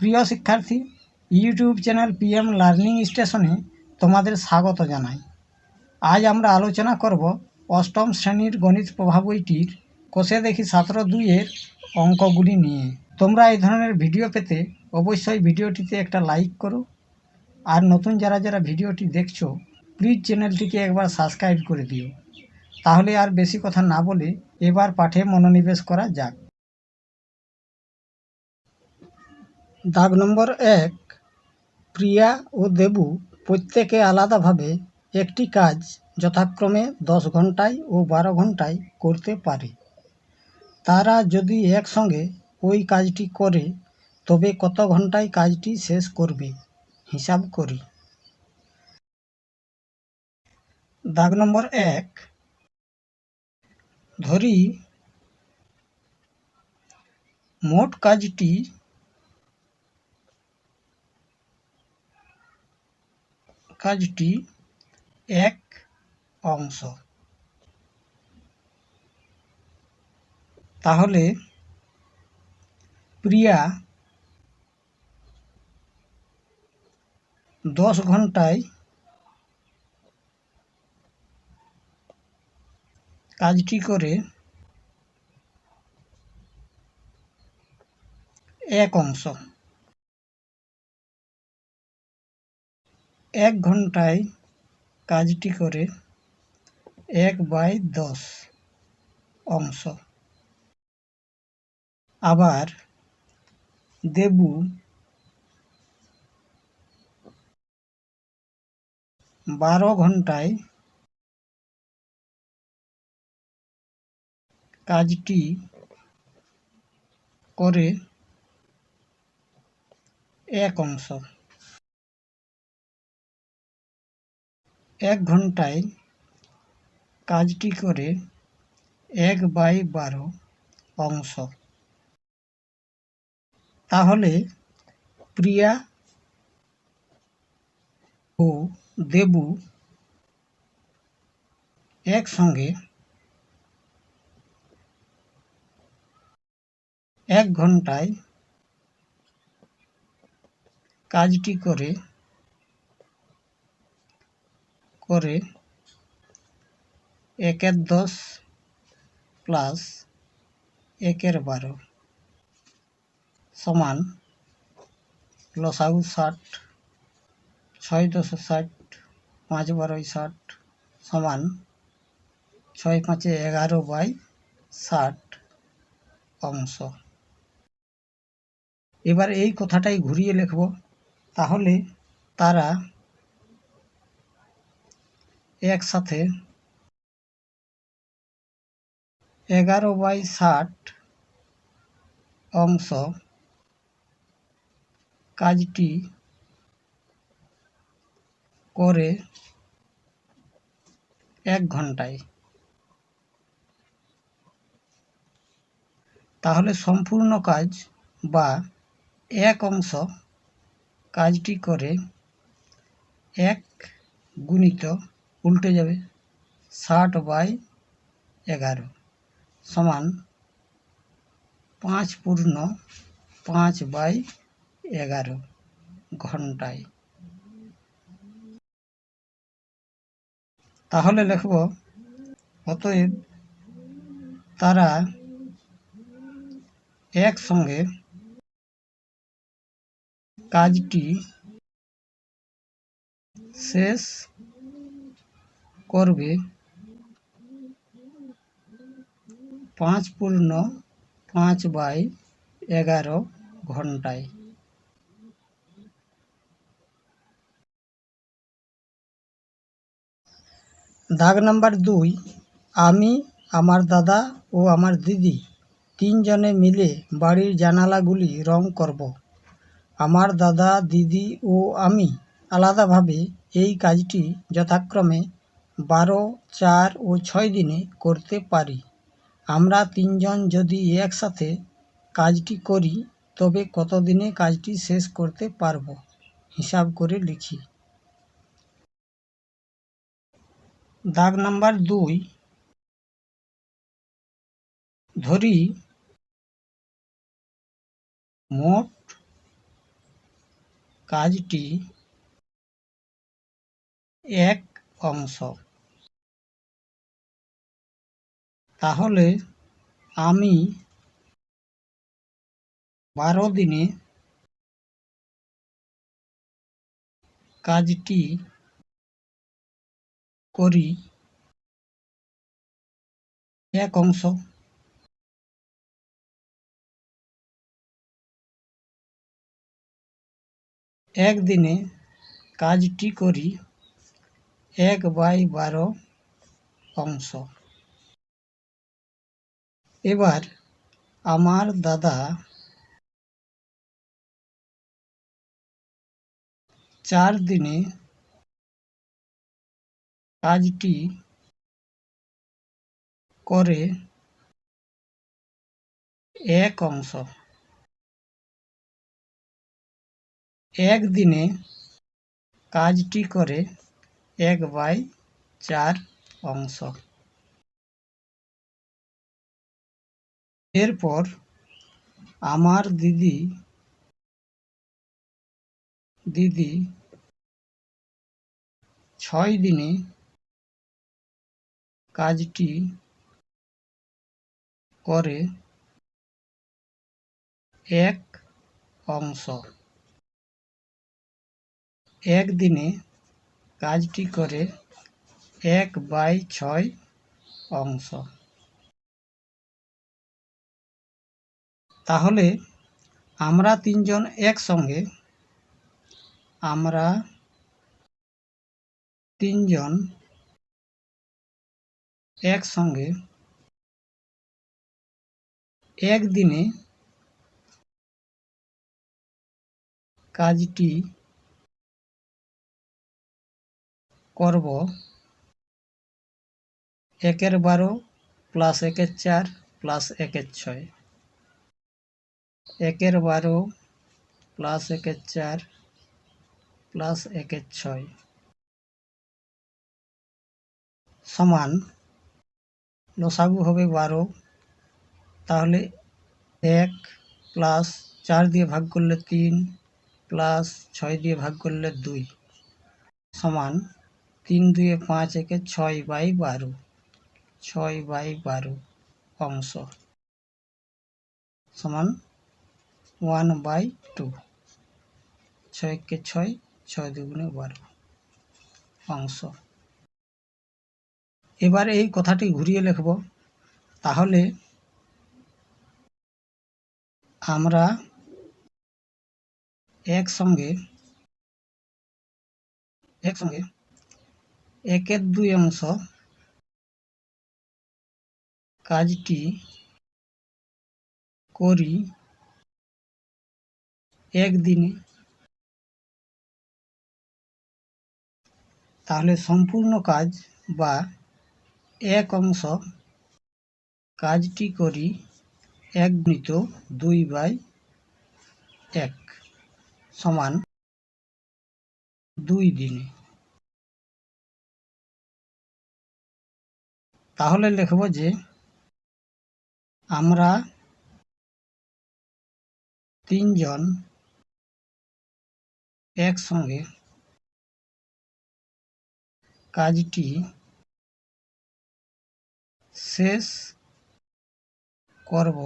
প্রিয় শিক্ষার্থী YouTube channel PM learning স্টেশনে তোমাদের স্বাগত জানাই। আজ আমরা আলোচনা করব অষ্টম শ্রেণির গণিত প্রভাব বইটির কোষে দেখি সতেরো দুইয়ের অঙ্কগুলি নিয়ে। তোমরা এই ধরনের ভিডিও পেতে অবশ্যই ভিডিওটিতে একটা লাইক করো। আর নতুন যারা যারা ভিডিওটি দেখছ প্লিজ চ্যানেলটিকে একবার সাবস্ক্রাইব করে দিও। তাহলে আর বেশি কথা না বলে এবার পাঠে মনোনিবেশ করা যাক। দাগ নম্বর এক, প্রিয়া ও দেবু প্রত্যেকে আলাদাভাবে একটি কাজ যথাক্রমে দশ ঘন্টায় ও বারো ঘন্টায় করতে পারে। তারা যদি একসঙ্গে ওই কাজটি করে, তবে কত ঘন্টায় কাজটি শেষ করবে? হিসাব করি। দাগ নম্বর এক, ধরি, মোট কাজটি কাজটি এক অংশ। তাহলে প্রিয়া দশ ঘন্টায় কাজটি করে এক অংশ। এক ঘন্টায় কাজটি করে এক বাই দশ অংশ। আবার দেবু বারো ঘন্টায় কাজটি করে এক অংশ। এক ঘন্টায় কাজটি করে এক বাই বারো অংশ। তাহলে প্রিয়া ও দেবু একসঙ্গে এক ঘন্টায় কাজটি করে করে একের দশ প্লাস একের বারো সমান লসাগু ষাট, ছয় দশ ষাট, পাঁচ বারোই ষাট সমান ছয় পাঁচে এগারো বাই ষাট অংশ। এবার এই কথাটাই ঘুরিয়ে লিখব। তাহলে তারা একসাথে এগারো বাই ষাট অংশ কাজটি করে এক ঘন্টায়। তাহলে সম্পূর্ণ কাজ বা এক অংশ কাজটি করে এক গুণিত উল্টে যাবে। ষাট বাই এগারো সমান পাঁচ পূর্ণ পাঁচ বাই এগারো ঘন্টায়। তাহলে লিখব, অতএব তারা একসঙ্গে কাজটি শেষ করবে। পাঁচ পূর্ণ পাঁচ বাই এগারো ঘন্টায়। দাগ নাম্বার দুই, আমি, আমার দাদা ও আমার দিদি তিনজনে মিলে বাড়ির জানালাগুলি রং করব। আমার দাদা, দিদি ও আমি আলাদাভাবে এই কাজটি যথাক্রমে বারো, চার ও ছয় দিনে করতে পারি। আমরা তিনজন যদি একসাথে কাজটি করি, তবে কত দিনে কাজটি শেষ করতে পারব? হিসাব করে লিখি। দাগ নাম্বার দুই। ধরি, মোট কাজটি এক অংশ। তাহলে আমি বারো দিনে কাজটি করি। এক অংশ। একদিনে কাজটি করি। এক বাই বারো অংশ। এবার আমার দাদা চার দিনে কাজটি করে এক অংশ। একদিনে কাজটি করে এক বাই চার অংশ। এরপর আমার দিদি দিদি ছয় দিনে কাজটি করে এক অংশ। একদিনে কাজটি করে এক বাই ছয় অংশ। তাহলে আমরা তিনজন একসঙ্গে, আমরা তিনজন একসঙ্গে একদিনে কাজটি করব। একের বারো প্লাস একের চার প্লাস একের ছয়। একের বারো প্লাস একের চার প্লাস একের ছয়। সমান, লসাগু হবে বারো, তাহলে এক প্লাস চার দিয়ে ভাগ করলে তিন প্লাস ছয় দিয়ে ভাগ করলে দুই। সমান, তিন দুয়ে পাঁচ একে ছয় বাই বারো, ছয় বাই বারো অংশ। সমান ওয়ান বাই টু। ছয়কে ছয় ছয় দুগুণে বারো। অংশ। এবার এই কথাটি ঘুরিয়ে লিখব। তাহলে আমরা একসঙ্গে একসঙ্গে একের দুই অংশ কাজটি করি একদিনে। তাহলে সম্পূর্ণ কাজ বা এক অংশ কাজটি করি এক মৃত দুই বাই এক সমান দুই দিনে। তাহলে লিখব যে আমরা তিনজন একসঙ্গে কাজটি শেষ করব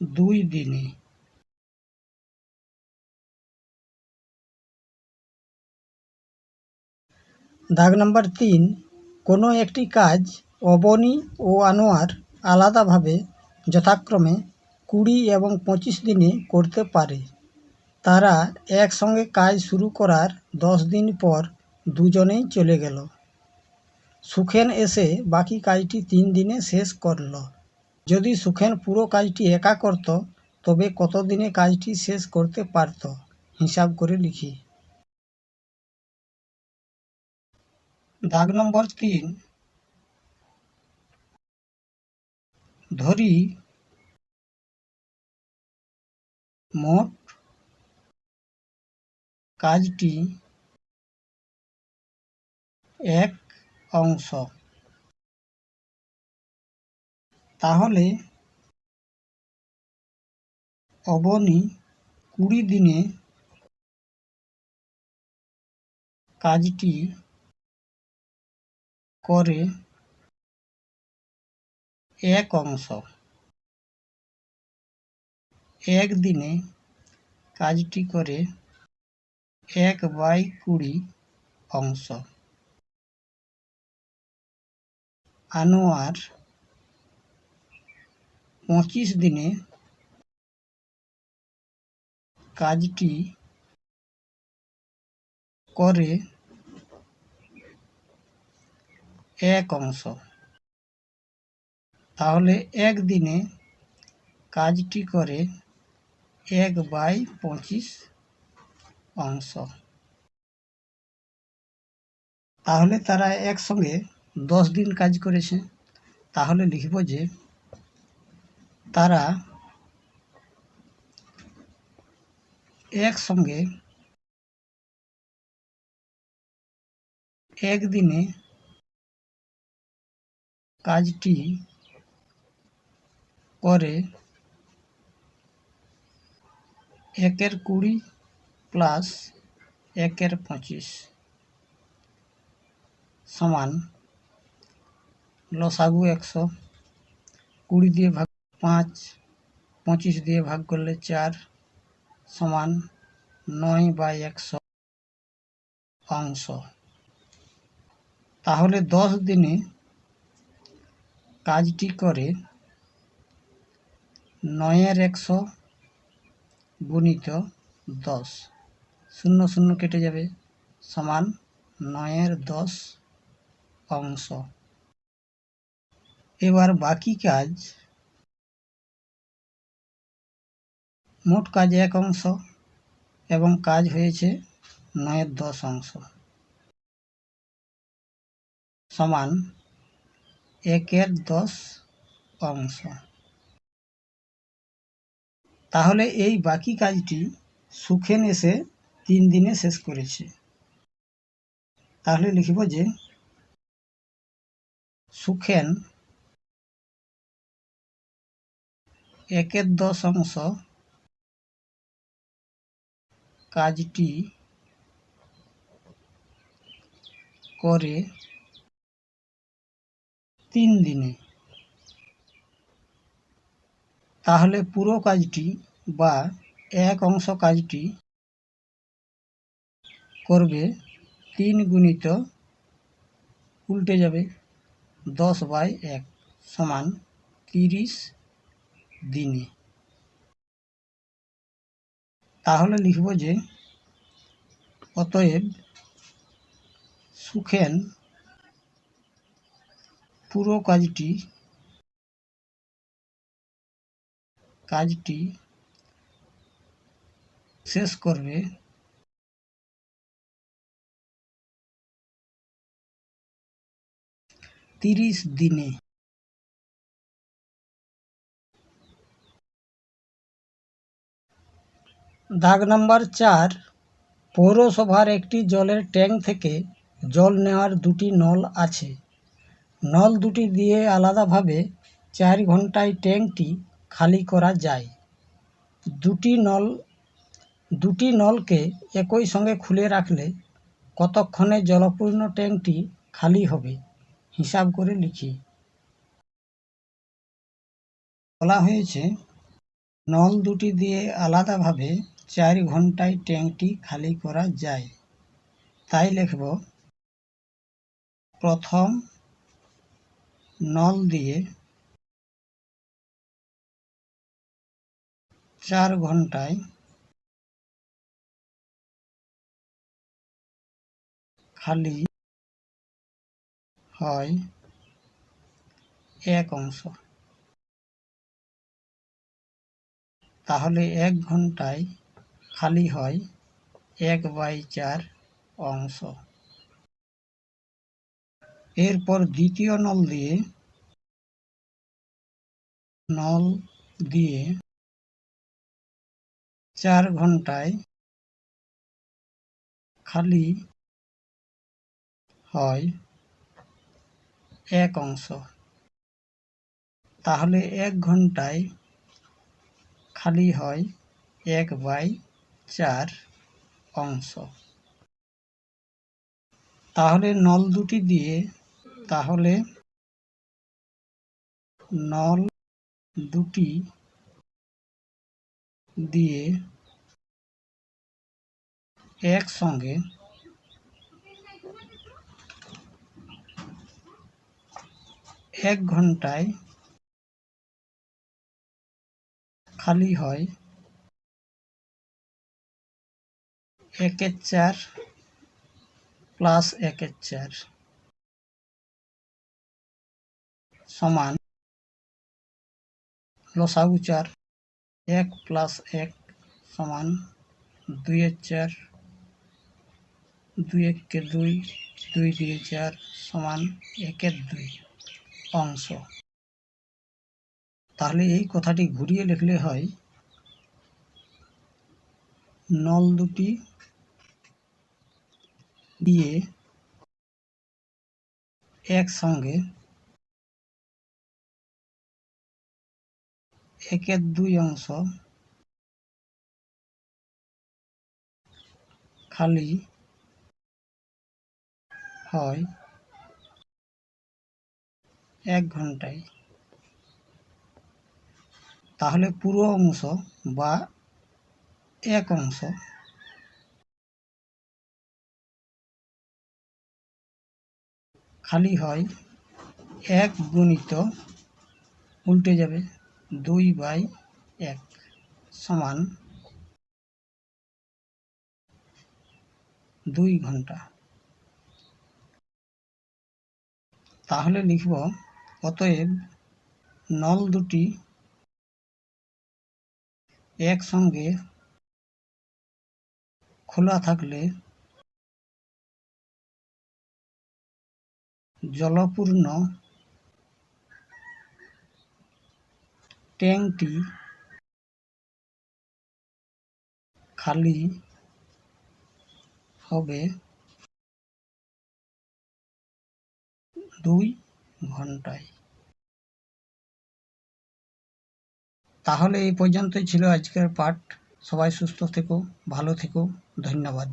দুই দিনে। দাগ নম্বর তিন, কোনো একটি কাজ অবনী ও আনোয়ার আলাদাভাবে যথাক্রমে কুড়ি এবং পঁচিশ দিনে করতে পারে। তারা একসঙ্গে কাজ শুরু করার দশ দিন পর দুজনেই চলে গেল। সুখেন এসে বাকি কাজটি তিন দিনে শেষ করল। যদি সুখেন পুরো কাজটি একা করত, তবে কত দিনে কাজটি শেষ করতে পারত? হিসাব করে লিখি। দাগ নম্বর তিন। ধরি, মোট কাজটি এক অংশ। তাহলে অবনি কুড়ি দিনে কাজটি করে এক অংশ। একদিনে কাজটি করে এক বাই কুড়ি অংশ। আনোয়ার পঁচিশ দিনে কাজটি করে এক অংশ। তাহলে একদিনে কাজটি করে এক বাই পঁচিশ অংশ তাহলে তারা একসঙ্গে দশ দিন কাজ করেছে। তাহলে লিখব যে তারা একসঙ্গে একদিনে কাজটি করে একের কুড়ি প্লাস একের পঁচিশ সমান লসাগু একশো কুড়ি দিয়ে ভাগ পাঁচ, পঁচিশ দিয়ে ভাগ করলে চার সমান নয় বাই একশো অংশ। তাহলে দশ দিনে কাজটি করে নয়ের একশো গুণিত দশ। শূন্য শূন্য কেটে যাবে। সমান নয়ের দশ অংশ। এবার বাকি কাজ। মোট কাজ এক অংশ এবং কাজ হয়েছে নয়ের দশ অংশ। সমান একের দশ অংশ। তাহলে এই বাকি কাজটি সুখেন এসে তিন দিনে শেষ করেছে। তাহলে লিখব যে, সুখেন একের দশ অংশ কাজটি করে তিন দিনে। তাহলে পুরো কাজটি বা এক অংশ কাজটি করবে তিন গুণিত উল্টে যাবে দশ বাই এক সমান তিরিশ দিনে। তাহলে লিখব যে অতএব সুখেন পুরো কাজটি কাজটি শেষ করবে তিরিশ দিনে। দাগ নাম্বার চার, পৌরসভার একটি জলের ট্যাঙ্ক থেকে জল নেওয়ার দুটি নল আছে। নল দুটি দিয়ে আলাদাভাবে চার ঘন্টায় ট্যাঙ্কটি খালি করা যায়। দুটি নল, দুটি নলকে একই সঙ্গে খুলে রাখলে কতক্ষণে জলপূর্ণ ট্যাঙ্কটি খালি হবে? হিসাব করে লিখি। বলা হয়েছে, নল দুটি দিয়ে আলাদাভাবে চার ঘন্টায় ট্যাঙ্কটি খালি করা যায়। তাই লিখব, প্রথম নল দিয়ে চার ঘন্টায় খালি হয়। এক অংশ। তাহলে এক ঘন্টায় খালি হয় এক বাই চার অংশ। এরপর দ্বিতীয় নল দিয়ে নল দিয়ে চার ঘন্টায় খালি হয় এক অংশ। তাহলে এক ঘন্টায় খালি হয় এক বাই চার অংশ। তাহলে নল দুটি দিয়ে তাহলে নল দুটি দিয়ে একসঙ্গে এক ঘন্টায় খালি হয়। একের চার প্লাস একের চার সমান লসাগু চার, এক প্লাস এক সমান দুইয়ের চার দুই একে দুই দুই দিয়ে চার সমান একের দুই। অংশ। তাহলে এই কথাটি ঘুরিয়ে লিখলে হয়, নল দুটি দিয়ে একসঙ্গে একের দুই অংশ খালি হয় এক ঘন্টায়। তাহলে পুরো অংশ বা এক অংশ। খালি হয় এক গুণিত উল্টে যাবে দুই বাই এক সমান দুই ঘণ্টা। তাহলে লিখব অতএব নল দুটি একসঙ্গে খোলা থাকলে জলপূর্ণ ট্যাঙ্কটি খালি হবে দুই ঘন্টায়। তাহলে এই পর্যন্তই ছিল আজকের পাঠ। সবাই সুস্থ থেকো ভালো থেকো। ধন্যবাদ।